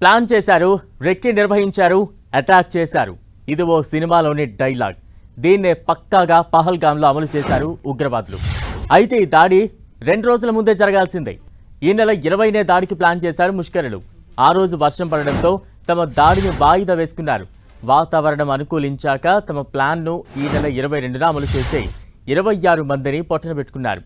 Plan చేశారు recce నిర్వహించారు attack చేశారు. ఇది ఓ సినిమాలోని డైలాగ్. దీన్నే పక్కాగా పహల్గామ్లో అమలు చేశారు ఉగ్రవాదులు. అయితే ఈ దాడి రెండు రోజుల ముందే జరగాల్సిందే. ఈ నెల ఇరవైనే దాడికి ప్లాన్ చేశారు ముష్కరులు. ఆ రోజు వర్షం పడడంతో తమ దాడిని వాయిదా వేసుకున్నారు. వాతావరణం అనుకూలించాక తమ ప్లాన్ను ఈ నెల ఇరవై రెండున అమలు చేసే ఇరవై ఆరు మందిని పొట్టన పెట్టుకున్నారు.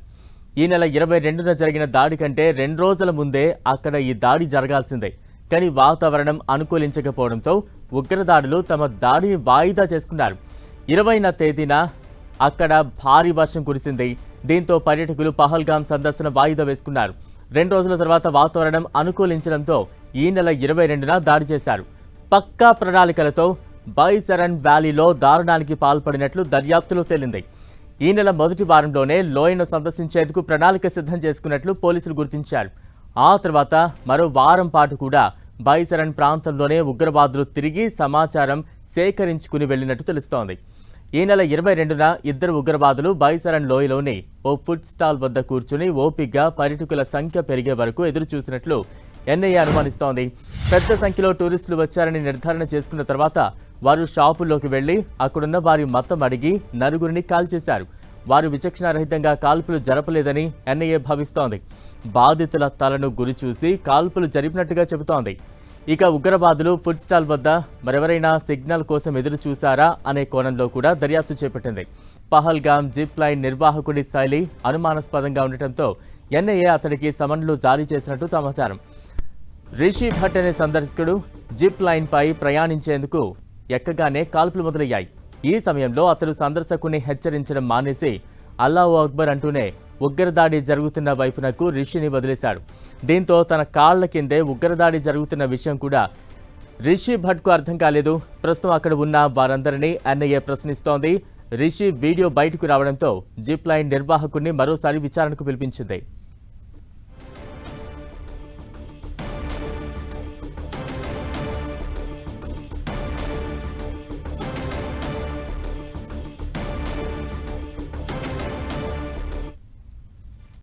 ఈ నెల ఇరవై రెండున జరిగిన దాడి కంటే రెండు రోజుల ముందే అక్కడ ఈ దాడి జరగాల్సిందే. కానీ వాతావరణం అనుకూలించకపోవడంతో ఉగ్రదాడులు తమ దాడిని వాయిదా చేసుకున్నారు. ఇరవైన తేదీన అక్కడ భారీ వర్షం కురిసింది. దీంతో పర్యాటకులు పహల్గాం సందర్శన వాయిదా వేసుకున్నారు. రెండు రోజుల తర్వాత వాతావరణం అనుకూలించడంతో ఈ నెల ఇరవై రెండున దాడి చేశారు. పక్కా ప్రణాళికలతో బైసరన్ వ్యాలీలో దారుణానికి పాల్పడినట్లు దర్యాప్తులో తేలింది. ఈ నెల మొదటి వారంలోనే లోయను సందర్శించేందుకు ప్రణాళిక సిద్ధం చేసుకున్నట్లు పోలీసులు గుర్తించారు. ఆ తర్వాత మరో వారం పాటు కూడా బైసరన్ ప్రాంతంలోనే ఉగ్రవాదులు తిరిగి సమాచారం సేకరించుకుని వెళ్ళినట్టు తెలుస్తోంది. ఈ నెల ఇరవై రెండున ఇద్దరు ఉగ్రవాదులు బైసరన్ లోయలోని ఓ ఫుడ్ స్టాల్ వద్ద కూర్చుని ఓపిగ్గా పర్యటకుల సంఖ్య పెరిగే వరకు ఎదురు చూసినట్లు ఎన్ఐఏ అనుమానిస్తోంది. పెద్ద సంఖ్యలో టూరిస్టులు వచ్చారని నిర్ధారణ చేసుకున్న తర్వాత వారు షాపుల్లోకి వెళ్ళి అక్కడున్న వారి మతం అడిగి నలుగురిని కాల్చేశారు. వారు విచక్షణారహితంగా కాల్పులు జరపలేదని ఎన్ఐఏ భావిస్తోంది. బాధితుల తలను గురిచూసి కాల్పులు జరిపినట్టుగా చెబుతోంది. ఇక ఉగ్రవాదులు ఫుడ్ స్టాల్ వద్ద మరెవరైనా సిగ్నల్ కోసం ఎదురు చూశారా అనే కోణంలో కూడా దర్యాప్తు చేపట్టింది. పహల్గామ్ జిప్ లైన్ నిర్వాహకుడి శైలి అనుమానాస్పదంగా ఉండటంతో ఎన్ఐఏ అతడికి సమన్లు జారీ చేసినట్టు సమాచారం. రిషి భట్ అనే సందర్శకుడు జిప్ లైన్పై ప్రయాణించేందుకు ఎక్కగానే కాల్పులు మొదలయ్యాయి. ఈ సమయంలో అతడు సందర్శకుని హెచ్చరించడం మానేసి అల్లావు అక్బర్ అంటూనే ఉగ్రదాడి జరుగుతున్న వైపునకు రిషిని వదిలేశాడు. దీంతో తన కాళ్ళ కిందే ఉగ్రదాడి జరుగుతున్న విషయం కూడా రిషి భట్కు అర్థం కాలేదు. ప్రస్తుతం అక్కడ ఉన్న వారందరినీ ఎన్ఐఏ ప్రశ్నిస్తోంది. రిషి వీడియో బయటకు రావడంతో జిప్ లైన్ నిర్వాహకుడిని మరోసారి విచారణకు పిలిపించింది.